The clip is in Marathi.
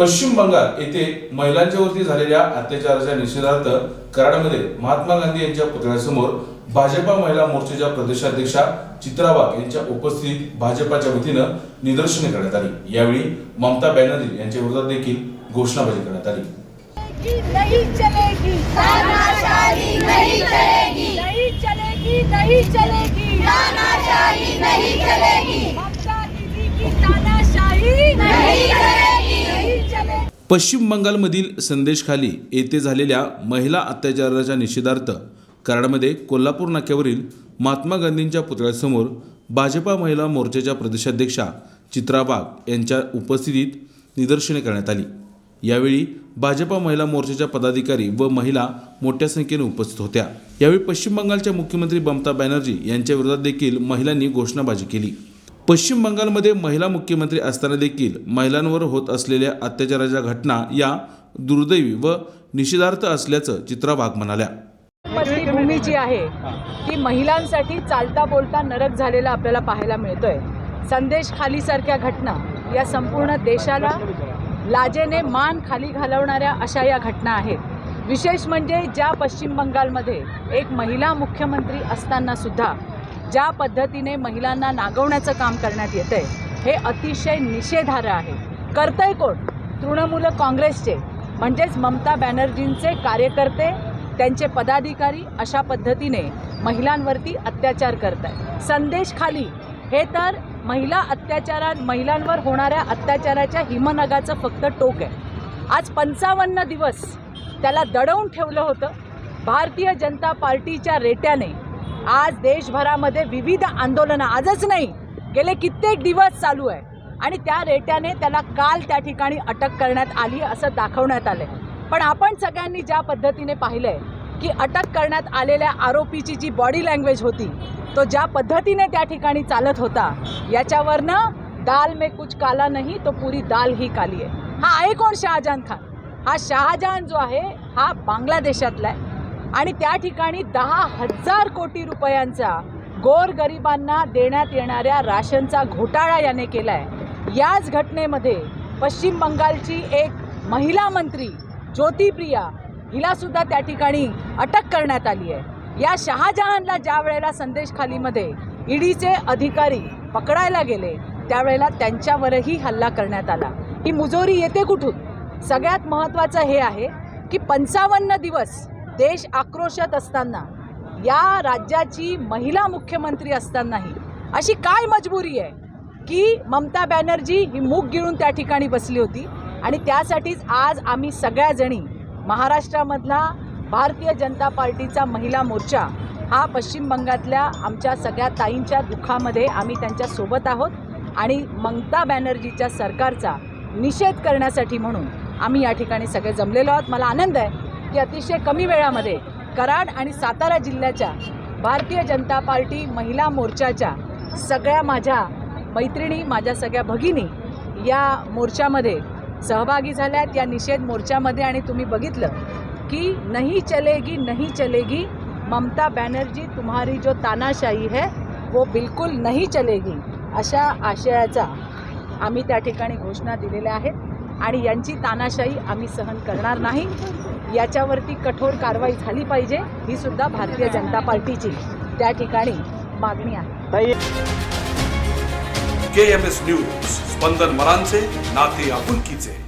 पश्चिम बंगाल येथे महिलांच्यावरती झालेल्या अत्याचाराच्या निषेधार्थ कराडमध्ये महात्मा गांधी यांच्या पुतळ्यासमोर भाजपा महिला मोर्चाच्या प्रदेशाध्यक्षा चित्रा वाघ यांच्या उपस्थितीत भाजपाच्या वतीनं निदर्शने करण्यात आली. यावेळी ममता बॅनर्जी यांच्या विरोधात देखील घोषणाबाजी करण्यात आली. नहीं चलेगी. तानाशाही नहीं चलेगी. नहीं चलेगी नहीं चलेगी. तानाशाही नहीं चलेगी. ममता दीदी की तानाशाही नहीं चलेगी नहीं चलेगी. पश्चिम बंगालमधील संदेशखाली येथे झालेल्या महिला अत्याचाराच्या निषेधार्थ कराडमध्ये कोल्हापूर नाक्यावरील महात्मा गांधींच्या पुतळ्यासमोर भाजपा महिला मोर्चाच्या प्रदेशाध्यक्षा चित्रा वाघ यांच्या उपस्थितीत निदर्शने करण्यात आली. यावेळी भाजपा महिला मोर्चाच्या पदाधिकारी व महिला मोठ्या संख्येने उपस्थित होत्या. यावेळी पश्चिम बंगालच्या मुख्यमंत्री ममता बॅनर्जी यांच्या विरोधात देखील महिलांनी घोषणाबाजी केली. पश्चिम बंगालमध्ये महिला मुख्यमंत्री असताना देखील महिलांवर होत असलेल्या अत्याचाराच्या घटना या दुर्दैवी व निषेधार्थ असल्याचं चित्रा वाघ म्हणाल्या. भूमी जी आहे ती महिलांसाठी चालता बोलता नरक झालेला आपल्याला पाहायला मिळतोय. संदेश खालीसारख्या घटना या संपूर्ण देशाला लाजेने मान खाली घालवणाऱ्या अशा या घटना आहेत. विशेष म्हणजे ज्या पश्चिम बंगालमध्ये एक महिला मुख्यमंत्री असताना सुद्धा ज्या पद्धतीने महिलांना नागवण्याचं काम करण्यात येतं आहे हे अतिशय निषेधार्ह आहे. करतंय कोण? तृणमूल काँग्रेसचे म्हणजेच ममता बॅनर्जींचे कार्यकर्ते त्यांचे पदाधिकारी अशा पद्धतीने महिलांवरती अत्याचार करत आहेत संदेश खाली. हे तर महिला अत्याचारात महिलांवर होणाऱ्या अत्याचाराच्या हिमनगाचं फक्त टोक आहे. आज पंचावन्न दिवस त्याला दडवून ठेवलं होतं. भारतीय जनता पार्टीच्या रेट्याने आज देशभरामध्ये विविध आंदोलनं आजच नाही गेले कित्येक दिवस चालू आहे. आणि त्या रेट्याने त्याला काल त्या ठिकाणी अटक करण्यात आली असं दाखवण्यात आलंय. पण आपण सगळ्यांनी ज्या पद्धतीने पाहिलंय की अटक करण्यात आलेल्या आरोपीची जी बॉडी लँग्वेज होती तो ज्या पद्धतीने त्या ठिकाणी चालत होता याच्यावरनं दाल में कुछ काला नाही तो पुरी दाल ही काली आहे. हा आहे कोण शहाजहान खान? हा शहाजहान जो आहे हा बांगलादेशातला आहे. आणि त्या ठिकाणी दहा हजार कोटी रुपयांचा गोरगरिबांना देण्यात येणाऱ्या राशनचा घोटाळा याने केला आहे याच घटनेमध्ये पश्चिम बंगालची एक महिला मंत्री ज्योतिप्रिया हिलासुद्धा त्या ठिकाणी अटक करण्यात आली आहे. या शहाजहानला ज्या वेळेला संदेश खालीमध्ये ईडीचे अधिकारी पकडायला गेले त्यावेळेला त्यांच्यावरही हल्ला करण्यात आला. ही मुजोरी येते कुठून? सगळ्यात महत्त्वाचं हे आहे की पंचावन्न दिवस देश आक्रोशात असताना या राज्याची महिला मुख्यमंत्री असतानाही अशी काय मजबुरी आहे की ममता बॅनर्जी ही मूग गिळून त्या ठिकाणी बसली होती आणि त्यासाठीच आज आम्ही सगळ्याजणी महाराष्ट्रामधला भारतीय जनता पार्टीचा महिला मोर्चा हा पश्चिम बंगातल्या आमच्या सगळ्या ताईंच्या दुःखामध्ये आम्ही त्यांच्यासोबत आहोत आणि ममता बॅनर्जीच्या सरकारचा निषेध करण्यासाठी म्हणून आम्ही या ठिकाणी सगळे जमलेलो आहोत. मला आनंद आहे की अतिशय कमी वेळामध्ये कराड आणि सातारा जिल्ह्याच्या भारतीय जनता पार्टी महिला मोर्चाच्या सगळ्या माझ्या मैत्रिणी माझ्या सगळ्या भगिनी या मोर्चामध्ये सहभागी झाल्यात. या निषेध मोर्चामध्ये आणि तुम्ही बघितलं की नहीं चलेगी नहीं चलेगी ममता बॅनर्जी तुम्हारी जो तानाशाही है वो बिलकुल नहीं चलेगी अशा आशयाचा आम्ही त्या ठिकाणी घोषणा दिलेल्या आहेत. आणि यांची तानाशाही आम्ही सहन करणार नाही. याच्यावरती कठोर कारवाई झाली पाहिजे ही सुद्धा भारतीय जनता पार्टीची त्या ठिकाणी मागणी आहे. के एम एस न्यूज स्पंदन मरांचे नाते आपुलकीचे.